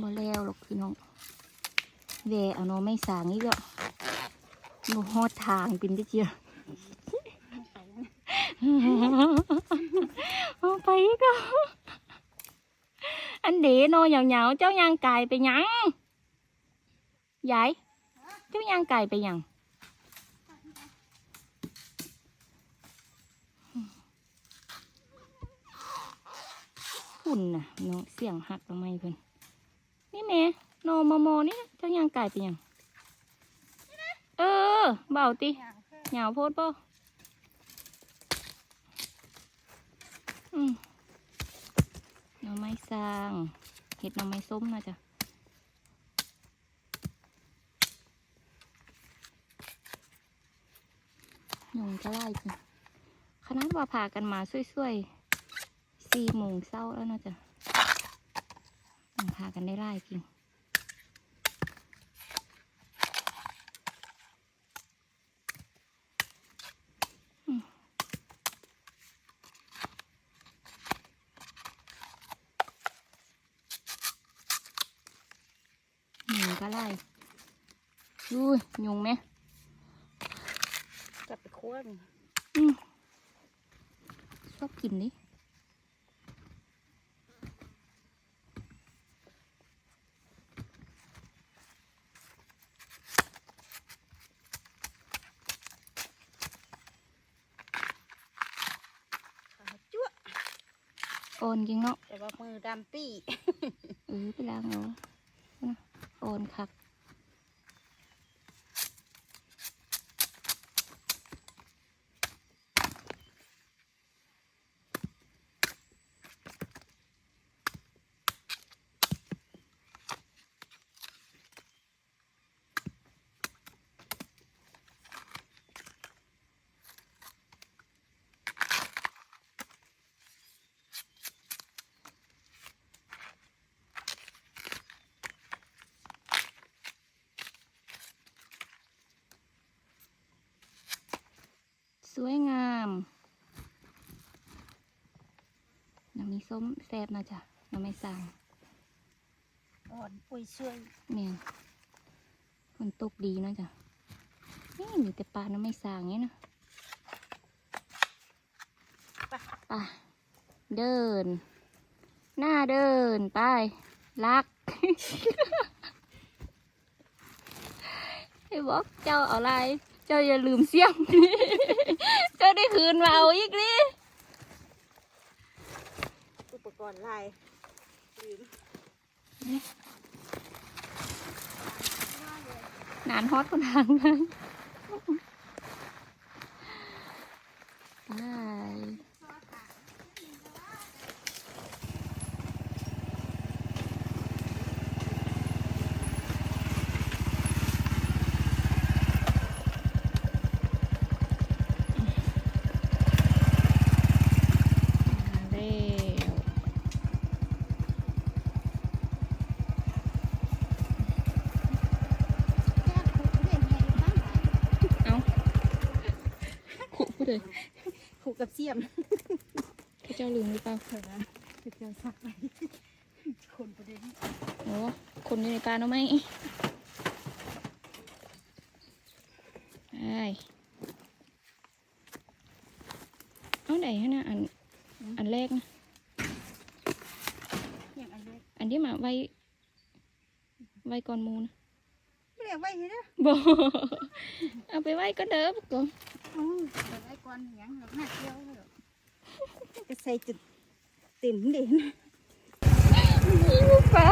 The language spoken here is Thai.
บ่แล้วหรอกพี่น้องแวเอาเนาะไม่สางอีกแล้วบ่ฮอดทางเป็นได้เจียเอาไปอีก็อันเดโนเหยาๆเจ้ายางไก่ไปยังยายเจ้ายางไก่ไปยังหุ่นน่ะเนาะเสียงหักทำไมเพิ่น นี่แม่โนมอมอนี่เจ้ายางไก่ไปหยังเออเบาติเหยาวโพดป่อืมหน่อไม้สร้างเห็ดหน่อไม้ส้มนะจ๊ะยุงก็ไล่จ้ะขนาดว่าพากันมาช่วยๆสี่โมงเช้าแล้วนะจ๊ะ พากันได้ไล่กินยุงก็ไล่อุ้ยยุงไหมกลับไปคั่วมันอืมชอบกินดิ ขาจั่ว โอนกิงเนาะแต่ว่ามือดำปี้เออไปล้างเอานะโอนคัก สวยงามน้ำมีส้มแซ่บนะจ๊ะน้ำไม่สั่งอ่อนปุยช่วยเมียนมันตกดีนะจ๊ะนี่มีแต่ปลาน้ำไม่สั่งเงี้ยนะไปเดิน หน้าเดิน ไป ลักไอ้บอกเจ้าเอาอะไร เจ้าอย่าลืมเสียงเจ้าได้คืนมาเอาอีกดิอุปกรณ์ลายลืมนานฮอตคนทางเลยไปมาแล้วเอาขุพูดเลย ผูกกับเสียมพระเจ้าลืมหรือเปล่าเถอะนะเจอสักไปคนประเด็นโอ้คนอยู่ในป่าเนาะไหมไอ้เอาไหนฮะนะอันอันแรกนะอย่างอันเล็กอันที่มาไว้ ไว้ก่อนหมูนะไม่เรียกไว้เห็นไหมบเอาไปไว้ก็เด้อก่ แต่ไอ้ก่อนอย่างหนักหนักเดียวเหรอก็ใส่จุดเต็มเด่นนี่ลูกปลา